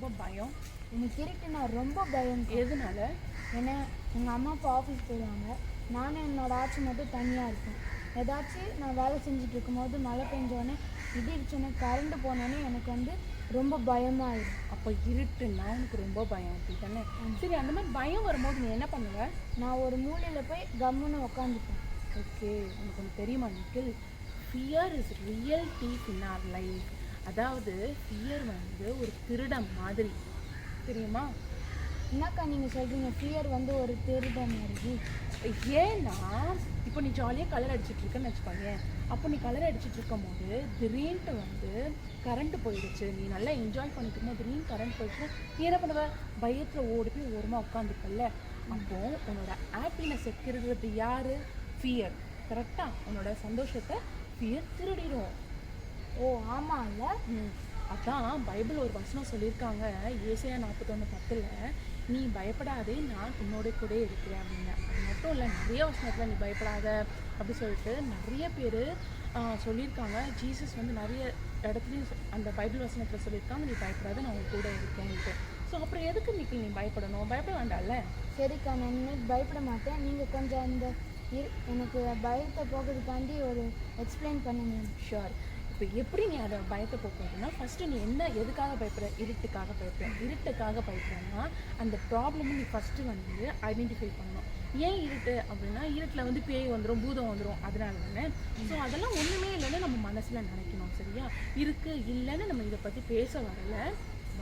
ரொம்ப பயம். எதனால? ஏன்னா எங்கள் அம்மா அப்பா ஆஃபீஸ் போயிடுவாங்க. நானும் என்னோட ஆட்சி மட்டும் தனியாக இருப்பேன் ஏதாச்சும் நான் வேலை செஞ்சுட்டு இருக்கும்போது மழை பெஞ்சோடனே இடி இடிச்சோடனே கரண்ட் போனோடனே எனக்கு வந்து ரொம்ப பயமாயிடும் அப்போ இருட்டுன்னா உனக்கு ரொம்ப பயம். அப்படி தானே சரி அந்த மாதிரி பயம் வரும்போது நீ என்ன பண்ணுவ? நான் ஒரு மூலையில் போய் கம்முன்னு உக்காந்துப்பேன். ஓகே உனக்கு ஒன்று தெரியுமா Nikhil? Fear is real deep in our life அதாவது ஃபியர் வந்து ஒரு திருடம் மாதிரி. தெரியுமா? என்னக்கா நீங்கள் சொல்கிறீங்க ஃபியர் வந்து ஒரு திருடன் மாதிரி. ஏன்னா இப்போ நீ ஜாலியாக கலர் அடிச்சிட்டு இருக்கன்னு வச்சுக்கோங்க அப்போ நீ கலர் அடிச்சிட்டு இருக்கும் போது திடீர்னு வந்து கரண்ட் போயிடுச்சு. நீ நல்லா என்ஜாய் பண்ணிட்டு இருக்கும்போது திடீர்னு கரண்ட் போயிடுச்சுன்னா நீ என்ன பண்ணுவ? பயத்தில் ஓடி போய் ஓரமாக உட்காந்துருக்கல அப்போ உன்னோட ஹாப்பினஸ் இருக்கிறது யாரு? ஃபியர் கரெக்டாக உன்னோட சந்தோஷத்தை ஃபியர் திருடிடும் ஓ ஆமாம் இல்லை ம். அதான் பைபிள் ஒரு வசனம் சொல்லியிருக்காங்க. ஏசையா நாற்பத்தொன்று பத்தில் நீ பயப்படாதே நான் உன்னோட கூட இருக்கிறேன் அப்படின்னு. அது மட்டும் இல்லை நிறைய வசனத்தில் நீ பயப்படாத அப்படி சொல்லிட்டு நிறைய பேர் சொல்லியிருக்காங்க. ஜீசஸ் வந்து நிறைய இடத்துலையும் அந்த பைபிள் வசனத்தில் சொல்லியிருக்காங்க நீ பயப்படாத நான் உன் கூட இருக்கேன்ட்டு ஸோ அப்புறம் எதுக்கு நிக்கி நீ பயப்படணும்? பயப்பட வேண்டாம்ல? சரிக்கா நான் இனிமேல் பயப்பட மாட்டேன். நீங்கள் கொஞ்சம் அந்த எனக்கு பயத்தை போகிறதுக்காண்டி ஒரு எக்ஸ்பிளைன் பண்ணுங்க. ஷுர் இப்போ எப்படி நீ அதை பயத்தை போக்குறதுனா ஃபஸ்ட்டு நீ என்ன எதுக்காக பயப்படுற? இருட்டுக்காக பயப்படுற. இருட்டுக்காக பயப்படுறன்னா அந்த ப்ராப்ளமும் நீ ஃபஸ்ட்டு வந்து ஐடென்டிஃபை பண்ணணும். ஏன் இருட்டு அப்படின்னா இருட்டில் வந்து பேய் வந்துடும் பூதம் வந்துடும் அதனால தானே ஸோ அதெல்லாம் ஒன்றுமே இல்லைன்னு நம்ம மனசில் நினைக்கணும் சரியா? இருக்குது இல்லைன்னு நம்ம இதை பற்றி பேச வரலை.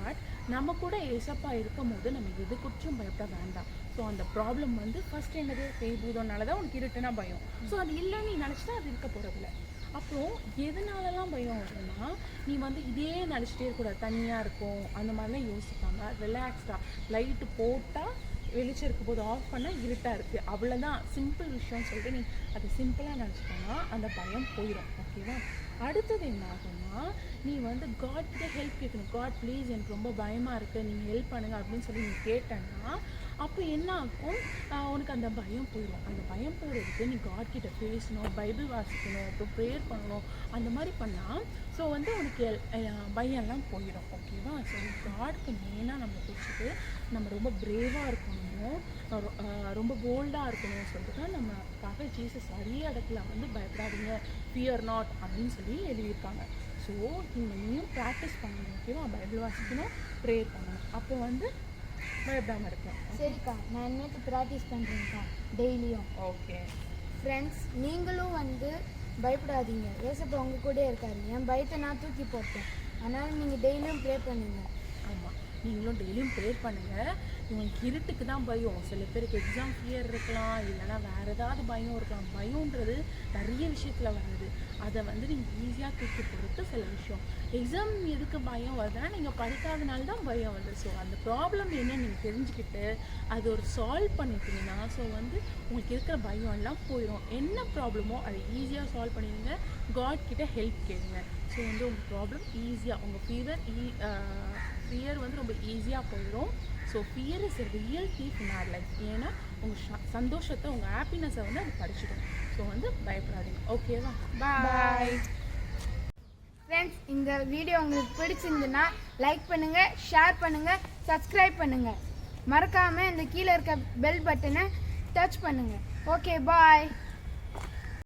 பட் நம்ம கூட ஏசப்பா இருக்கும் போது நம்ம எது குறிச்சும் பயப்பட வேண்டாம். ஸோ அந்த ப்ராப்ளம் வந்து ஃபர்ஸ்ட் என்னது? பேய் பூதம்னால தான் உனக்கு இருட்டுனா பயம். ஸோ அது இல்லைன்னு நீ நினச்சிட்டா அது இருக்க போகிறதில்ல அப்புறம் எதனாலலாம் பயம் அப்படின்னா நீ வந்து இதே நினச்சிட்டே இருக்கக்கூடாது. தனியாக இருக்கும். அந்த மாதிரிலாம் யோசிக்காமல் ரிலாக்ஸ்டாக லைட்டு போட்டால் வெளிச்சம் இருக்கும் போது ஆஃப் பண்ணால் இருட்டாக இருக்குது அவ்வளோதான் சிம்பிள் விஷயம்னு சொல்லிட்டு நீ அதை சிம்பிளாக நினச்சிட்டோன்னா அந்த பயம் போயிடும் ஓகேவா அடுத்தது என்ன ஆகும்னா நீ வந்து காட் கிட்ட ஹெல்ப் கேட்கணும். காட் ப்ளீஸ் எனக்கு ரொம்ப பயமாக இருக்குது நீங்கள் ஹெல்ப் பண்ணுங்க அப்படின்னு சொல்லி நீ கேட்டேன்னா அப்போ என்ன ஆகும் உனக்கு அந்த பயம் போயிடும் அந்த பயம் போகிறதுக்கு நீ காட் கிட்ட பேசணும் பைபிள் வாசிக்கணும் அப்புறம் ப்ரேயர் பண்ணணும் அந்த மாதிரி பண்ணால் ஸோ வந்து உனக்கு எல்- பயம்லாம் போயிடும் ஓகேவா ஸோ காட்க்கு மெயினாக நம்ம பிடிச்சிட்டு நம்ம ரொம்ப பிரேவாக இருக்கணும் ரொம்ப போல்டாக இருக்கணும் சொல்லிட்டு தான் நம்மக்காக ஜீசஸ் நிறைய இடத்துல வந்து பயப்படாதீங்க. ஃபியர் நாட் அப்படின்னு சொல்லி எழுதியிருக்காங்க. ஸோ நீங்கள் நீயும் ப்ராக்டிஸ் பண்ணணும் ஓகேவா பைபிள் வாசிக்கணும் ப்ரேயர் பண்ணணும். அப்போ வந்து பயப்படாமல் இருக்கலாம் சரிக்கா நான் இனிமேட்டு ப்ராக்டிஸ் பண்ணுறேன்க்கா டெய்லியும். ஓகே. ஃப்ரெண்ட்ஸ் நீங்களும் வந்து பயப்படாதீங்க. ஏசப்பா உங்கள் கூட இருக்காரு என் பயத்தை நான் தூக்கி போட்டேன். அதனால் நீங்கள் டெய்லியும் ப்ரே பண்ணுங்க. ஆமாம் நீங்களும் டெய்லியும் ப்ரேயர் பண்ணுங்கள் இவங்களுக்கு இருட்டுக்கு தான் பயம். சில பேருக்கு எக்ஸாம் ஃபியர் இருக்கலாம் இல்லைன்னா வேறு ஏதாவது பயம் இருக்கலாம். பயம்ன்றது நிறைய விஷயத்தில் வருது. அதை வந்து நீங்கள் ஈஸியாக தூக்கி பொறுத்து சில விஷயம். எக்ஸாம் எதுக்கு பயம் வருதுன்னா நீங்கள் படிக்காதனால தான் பயம் வருது. ஸோ அந்த ப்ராப்ளம் என்னன்னு நீங்கள் தெரிஞ்சுக்கிட்டு அது ஒரு சால்வ் பண்ணிட்டீங்கன்னா ஸோ வந்து உங்களுக்கு இருக்கிற பயம் எல்லாம் போயிடும் என்ன ப்ராப்ளமோ அதை ஈஸியாக சால்வ் பண்ணிடுங்க. காட் கிட்ட ஹெல்ப் கேளுங்க. ஸோ வந்து உங்கள் ப்ராப்ளம் ஈஸியாக உங்கள் ஃபீவர் ஈ ஃபியர் வந்து ரொம்ப ஈஸியாக போயிடும் so fear is real thief in our life ஏன்னா உங்கள் சந்தோஷத்தை உங்கள் ஹாப்பினஸை வந்து அது படிச்சிடும் ஸோ வந்து பயப்படாதீங்க. ஓகேவா பாய் ஃப்ரெண்ட்ஸ் இந்த வீடியோ உங்களுக்கு பிடிச்சிருந்துன்னா லைக் பண்ணுங்கள் ஷேர் பண்ணுங்கள் சப்ஸ்கிரைப் பண்ணுங்கள் மறக்காமல் இந்த கீழே இருக்க பெல் பட்டனை டச் பண்ணுங்கள் ஓகே பாய்